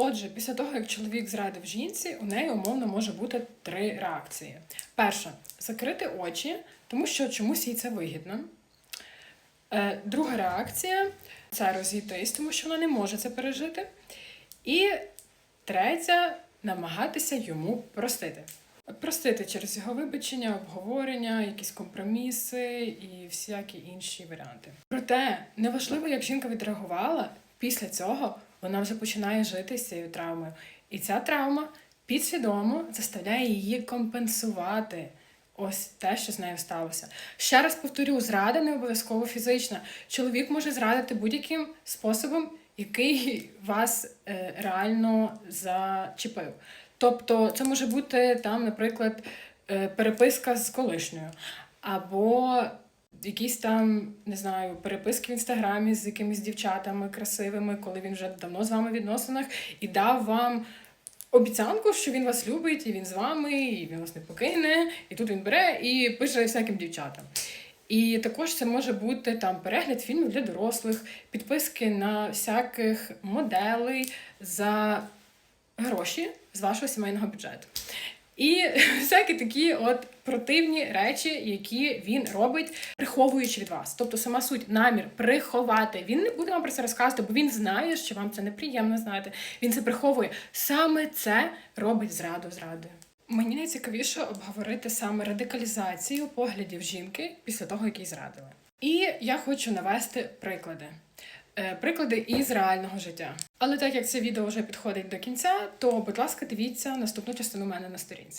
Отже, після того, як чоловік зрадив жінці, у неї умовно може бути три реакції. Перша закрити очі, тому що чомусь їй це вигідно. Е, Друга реакція це розійтись, тому що вона не може це пережити. І третя намагатися йому простити. Простити через його вибачення, обговорення, якісь компроміси і всякі інші варіанти. Проте неважливо, як жінка відреагувала, після цього вона вже починає жити з цією травмою. І ця травма підсвідомо заставляє її компенсувати ось те, що з нею сталося. Ще раз повторю: зрада не обов'язково фізична. Чоловік може зрадити будь-яким способом, який вас е, реально зачепив. Тобто, це може бути там, наприклад, е, переписка з колишньою, або якісь там, не знаю, переписки в інстаграмі з якимись дівчатами красивими, коли він вже давно з вами в відносинах і дав вам обіцянку, що він вас любить, і він з вами, і він вас не покине, і тут він бере і пише всяким дівчатам. І також це може бути там перегляд фільмів для дорослих, підписки на всяких моделей за гроші з вашого сімейного бюджету. І всякі такі от противні речі, які він робить, приховуючи від вас. Тобто сама суть, намір приховати. Він не буде вам про це розказувати, бо він знає, що вам це неприємно знаєте. Він це приховує. Саме це робить зраду зрадою. Мені найцікавіше обговорити саме радикалізацію поглядів жінки після того, як її зрадили. І я хочу навести приклади. Е, Приклади із реального життя. Але так як це відео вже підходить до кінця, то, будь ласка, дивіться наступну частину мене на сторінці.